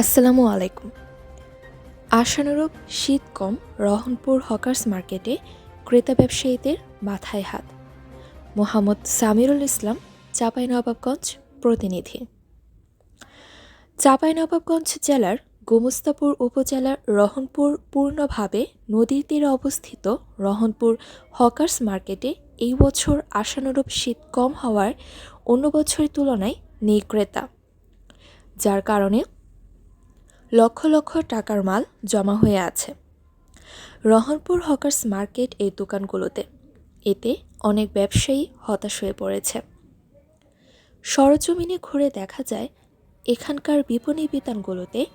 আসসালামু আলাইকুম। আশানুরূপ শীত কম, রহনপুর হকার্স মার্কেটে ক্রেতা ব্যবসায়ীদের মাথায় হাত। মোহাম্মদ সামিরুল ইসলাম চাঁপাইনবাবগঞ্জ প্রতিনিধি। চাঁপাইনবাবগঞ্জ জেলার গোমস্তাপুর উপজেলার রহনপুর পূর্ণভাবে নদীর তীরে অবস্থিত রহনপুর হকার্স মার্কেটে এই বছর আশানুরূপ শীত কম হওয়ার অন্য বছরের তুলনায় নেই ক্রেতা, যার কারণে লক্ষ লক্ষ টাকার মাল জমা হয়ে আছে। রহনপুর হকার্স মার্কেট এই দোকানগুলোতে। এতে অনেক ব্যবসায়ী হতাশ হয়ে পড়েছে। সরজমিনে ঘুরে দেখা যায়, এখানকার বিপণী বিতানগুলোতে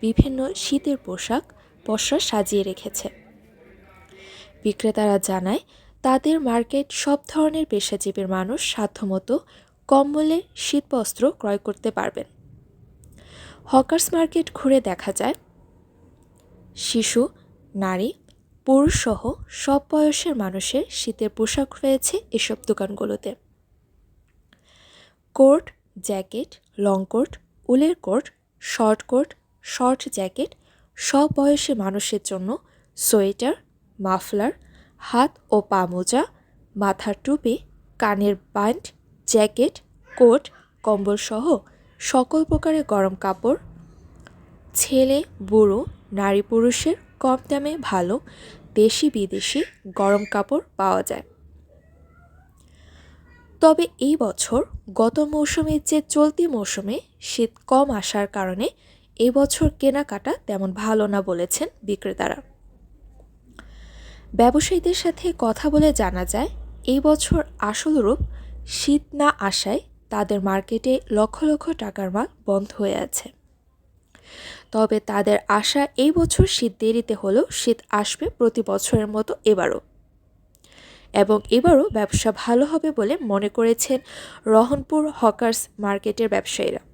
বিভিন্ন শীতের পোশাক, পসরা সাজিয়ে রেখেছে। বিক্রেতারা জানায়, তাদের মার্কেট সব ধরনের পেশাজীবীর মানুষ সাধ্যমতো কম মূল্যে শীতবস্ত্র ক্রয় করতে পারবেন। হকার্স মার্কেট ঘুরে দেখা যায়। শিশু, নারী পুরুষসহ সব বয়সের মানুষের শীতের পোশাক রয়েছে এসব দোকানগুলোতে। কোট, জ্যাকেট, লং কোট, উলের coat, short coat, short jacket সব বয়সী মানুষের জন্য সোয়েটার, মাফলার, হাত ও পা মোজা, মাথার টুপি, কানের প্যান্ট, জ্যাকেট, কোট কম্বলসহ সকল প্রকারের গরম কাপড়। ছেলে, বুড়ো, নারী পুরুষের কম দামে ভালো দেশি বিদেশি গরম কাপড় পাওয়া যায়। তবে এই বছর গত মৌসুমের যে চলতি মৌসুমে শীত কম আসার কারণে এবছর কেনাকাটা তেমন ভালো না বলেছেন বিক্রেতারা। ব্যবসায়ীদের সাথে কথা বলে জানা যায় এই বছর আসল রূপ শীত না আসায় তাদের মার্কেটে লক্ষ লক্ষ টাকার মাল বন্ধ হয়ে আছে। তবে তাদের আশা এই বছর শীত দেরিতে হলেও শীত আসবে প্রতি বছরের মতো এবারও। এবং এবারও ব্যবসা ভালো হবে বলে মনে করেছেন রহনপুর হকার্স মার্কেটের ব্যবসায়ীরা।